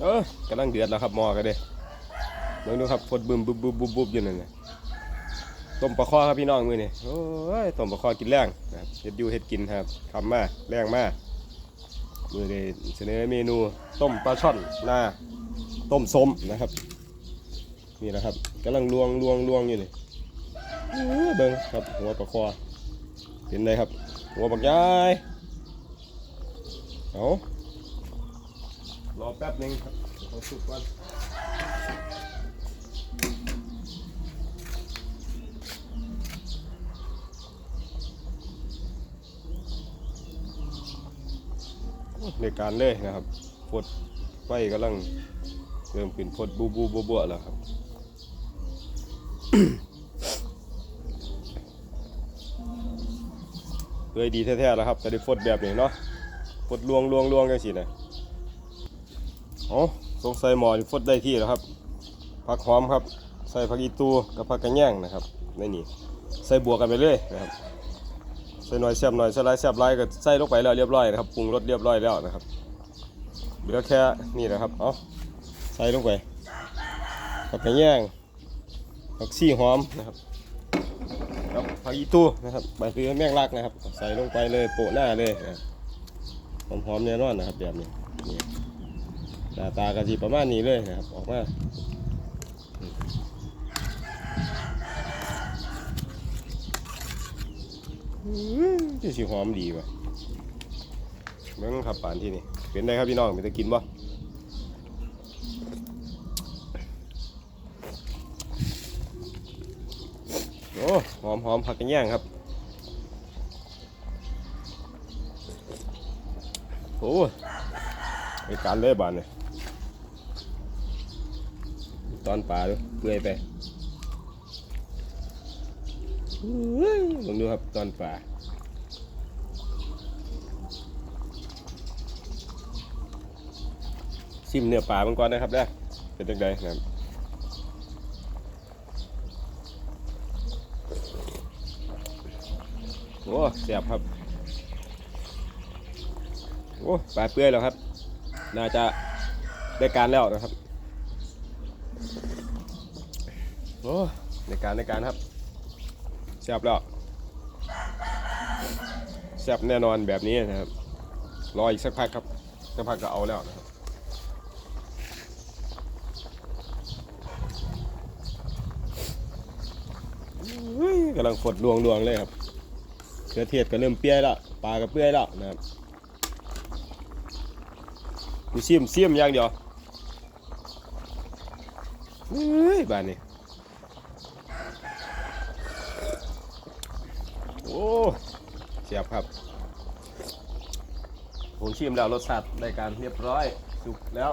เออกำลังเดือดแล้วครับหมอกันเด้เบิ่งดูครับฟดบึมบุบบุบบุบบุบอยู่นั่นน่ะต้มปลาคอครับพี่น้องมือนี้โอ้ยต้มปลาคอกินแรงนะครับเฮ็ดยูเฮ็ดกินครับทำมาแรงมากมือนี้เสนอเมนูต้มปลาช่อนหน้าต้มส้มนะครับนี่นะครับกำลังลวงลวงลวงอยู่นี่เออเบิ่งครับหัวปลาคอเป็นไงครับ หัวบักยายเอา รอแป๊บหนึงครับเขาสุกก่อนในการเลยนะครับพดไฟกำลังเริ่มขึ้นพดบูบูบัวบัวแล้วครับเลยดีแท้ๆแล้วครับแต่ได้ฟดแบบนี้เนาะฟดลวงลวงลวงกันสินะ โอ้สงสัยหมอที่ฟดได้ที่แล้วครับผักหอมครับ ใส่ผักอีตูกับผักกระแยงนะครับในนี่ใส่บวกกันไปเลยนะครับใส่หน่อยแซ่บหน่อยใส่หลายแซ่บลายก็ใส่ลงไปแล้วเรียบร้อยนะครับปรุงรสเรียบร้อยแล้วนะครับเหลือแค่นี่นะครับเอาใส่ลงไปผักกระแยงผักซี่หอมนะครับครับผักอีตูนะครับใบเตยแมงลักนะครับ ใส่ลงไปเลยโปะหน้าเลยหอมๆแน่นอนนะครับแบบนี้นี่ หน้าตากระทิประมาณนี้เลยนะครับ ออกมาจะสิหอมดีว่ะเบิ่งครับป่านที่นี่เป็นไงครับพี่น้องมีตะกินบ่โอ้หอมหอมผักกระแยงครับ โอ้ไปการเลยบานเลย ตอนปลาดูเปื่อยไปลองดูครับตอนปลาซิมเนื้อปลามันก่อนนะครับเด้อเป็นจังไดนะครับโอ้เสียบครับ โอ้ปลาเปื่อยแล้วครับ น่าจะได้การแล้วนะครับ โอ้ในการในการครับเสียบแล้วเสียบแน่นอนแบบนี้นะครับ รออีกสักพักครับสักพักก็เอาแล้วนะครับกำลังฝดลวงลวงเลยครับเขือเทศก็เริ่มเปรี้ยแล้วปลาก็เปื่อยแล้วนะครับดูซิมซิมอย่างเดียว เฮ้ยบ้านนี้โอ้เสียบครับ ผมชิมแล้วรสชาติได้การเรียบร้อย สุกแล้ว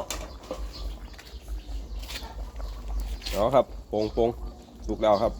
เอาครับปงปงสุกแล้วครับ